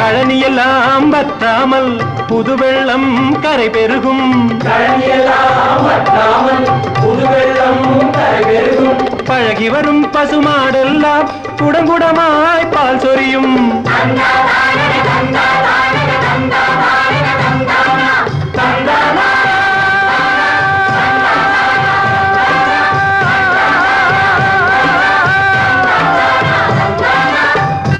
கழனியெல்லாம் வற்றாமல் புது வெள்ளம் கரை பெருகும். பழகி வரும் பசுமாடெல்லாம் குடங்குடமா